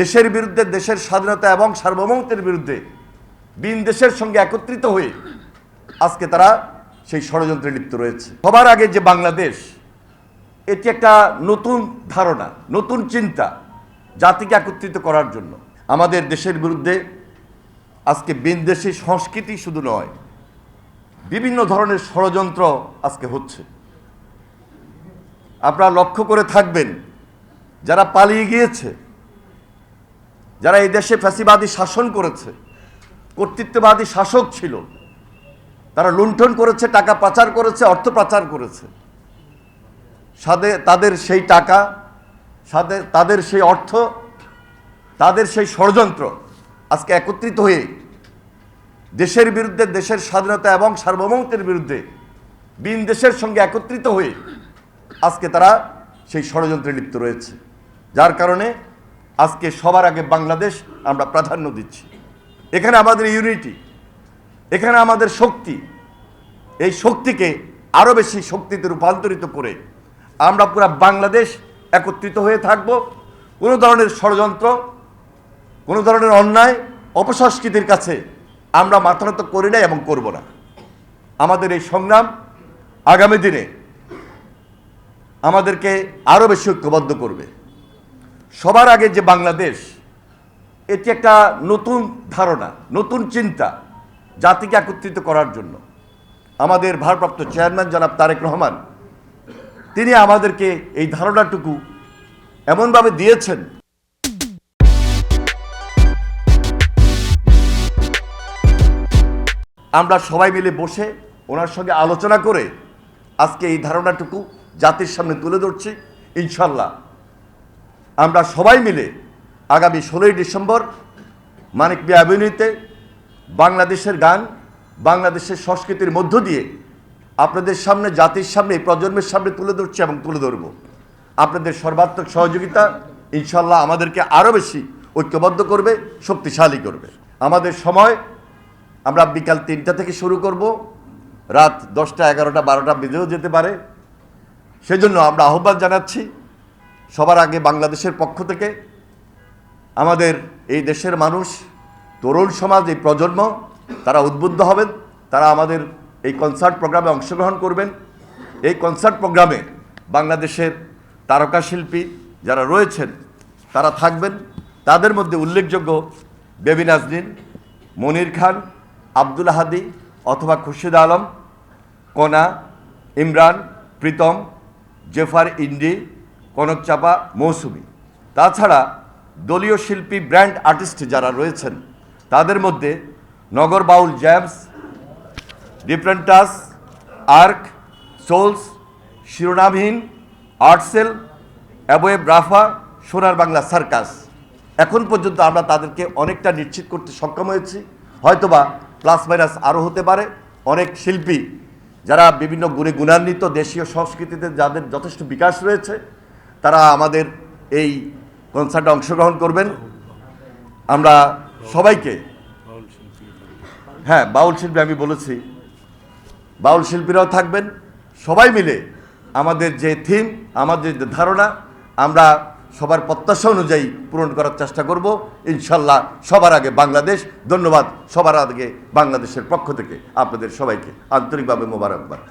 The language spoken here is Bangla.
দেশের বিরুদ্ধে, দেশের স্বাধীনতা এবং সার্বভৌমত্বের বিরুদ্ধে বিন দেশের সঙ্গে একত্রিত হয়ে আজকে তারা সেই ষড়যন্ত্রে লিপ্ত রয়েছে। সবার আগে যে বাংলাদেশ, এটি একটা নতুন ধারণা, নতুন চিন্তা জাতিকে একত্রিত করার জন্য। আমাদের দেশের বিরুদ্ধে আজকে বিনদেশি সংস্কৃতি শুধু নয়, বিভিন্ন ধরনের ষড়যন্ত্র আজকে হচ্ছে। আপনারা লক্ষ্য করে থাকবেন, যারা পালিয়ে গিয়েছে যারা এই দেশে ফ্যাসিবাদী শাসন করেছে, কর্তৃত্ববাদী শাসক ছিল, তারা লুণ্ঠন করেছে, টাকা পাচার করেছে, অর্থ পাচার করেছে। সাদে, তাদের সেই টাকা, সাদে, তাদের সেই অর্থ, তাদের সেই ষড়যন্ত্র আজকে একত্রিত হয়ে দেশের বিরুদ্ধে, দেশের স্বাধীনতা এবং সার্বভৌমত্বের বিরুদ্ধে বিন দেশের সঙ্গে একত্রিত হয়ে আজকে তারা সেই ষড়যন্ত্রে লিপ্ত রয়েছে। যার কারণে আজকে সবার আগে বাংলাদেশ আমরা প্রাধান্য দিচ্ছি। এখানে আমাদের ইউনিটি এখানে আমাদের শক্তি, এই শক্তিকে আরও বেশি শক্তিতে রূপান্তরিত করে আমরা পুরো বাংলাদেশ একত্রিত হয়ে থাকব। কোনো ধরনের ষড়যন্ত্র, কোনো ধরনের অন্যায় অপসংস্কৃতির কাছে আমরা মাথানত করি না এবং করব না। আমাদের এই সংগ্রাম আগামী দিনে আমাদেরকে আরও বেশি ঐক্যবদ্ধ করবে। সবার আগে যে বাংলাদেশ, এটি একটা নতুন ধারণা, নতুন চিন্তা জাতিকে একত্রিত করার জন্য। আমাদের ভারপ্রাপ্ত চেয়ারম্যান জনাব তারেক রহমান, তিনি আমাদেরকে এই ধারণাটুকু এমনভাবে দিয়েছেন। আমরা সবাই মিলে বসে ওনার সঙ্গে আলোচনা করে আজকে এই ধারণাটুকু জাতির সামনে তুলে ধরছি। ইনশাল্লাহ আমরা সবাই মিলে আগামী ষোলোই ডিসেম্বর মানিক বিয়া অ্যাভিনিউতে বাংলাদেশের গান, বাংলাদেশের সংস্কৃতির মধ্য দিয়ে আপনাদের সামনে, জাতির সামনে প্রজন্মের সামনে তুলে ধরছি এবং তুলে ধরব। আপনাদের সর্বাত্মক সহযোগিতা ইনশাল্লাহ আমাদেরকে আরও বেশি ঐক্যবদ্ধ করবে, শক্তিশালী করবে। আমাদের সময় আমরা বিকাল তিনটা থেকে শুরু করব। রাত দশটা, এগারোটা, বারোটা বেজেও যেতে পারে। সেজন্য আমরা আহ্বান জানাচ্ছি সবার আগে বাংলাদেশের পক্ষ থেকে আমাদের এই দেশের মানুষ, তরুণ সমাজ, এই প্রজন্ম, তারা উদ্বুদ্ধ হবেন, তারা আমাদের এই কনসার্ট প্রোগ্রামে অংশগ্রহণ করবেন। এই কনসার্ট প্রোগ্রামে বাংলাদেশের তারকা শিল্পী যারা রয়েছেন, তারা থাকবেন। তাদের মধ্যে উল্লেখযোগ্য বেবি নাজনীন, মনির খান, আব্দুল হাদি অথবা খুরশিদ আলম, কনা, ইমরান, প্রীতম, জেফার ইন্ডি কনক চাপা, মৌসুমি। তাছাড়া দলীয় শিল্পী, ব্র্যান্ড আর্টিস্ট যারা রয়েছেন, তাদের মধ্যে Nagar Baul James different touch Ark, Souls, Shironamhin, Artcell, অ্যাবোয়েব Rafa, Sonar Bangla circus. এখন পর্যন্ত আমরা তাদেরকে অনেকটা নিশ্চিত করতে সক্ষম হয়েছি। হয়তোবা প্লাস মাইনাস আরও হতে পারে। অনেক শিল্পী যারা বিভিন্ন গুণে গুণান্বিত দেশীয় সংস্কৃতিতে যাদের যথেষ্ট বিকাশ রয়েছে তারা আমাদের এই কনসার্টে অংশগ্রহণ করবেন। আমরা সবাইকে হ্যাঁ বাউল শিল্পী আমি বলেছি, বাউল শিল্পীরাও থাকবেন, সবাই মিলে আমাদের যে থিম, আমাদের যে ধারণা, আমরা সবার প্রত্যাশা অনুযায়ী পূরণ করার চেষ্টা করব। ইনশাল্লাহ সবার আগে বাংলাদেশ। ধন্যবাদ সবার আগে বাংলাদেশের পক্ষ থেকে আপনাদের সবাইকে। আন্তরিকভাবে মোবারকবাদ।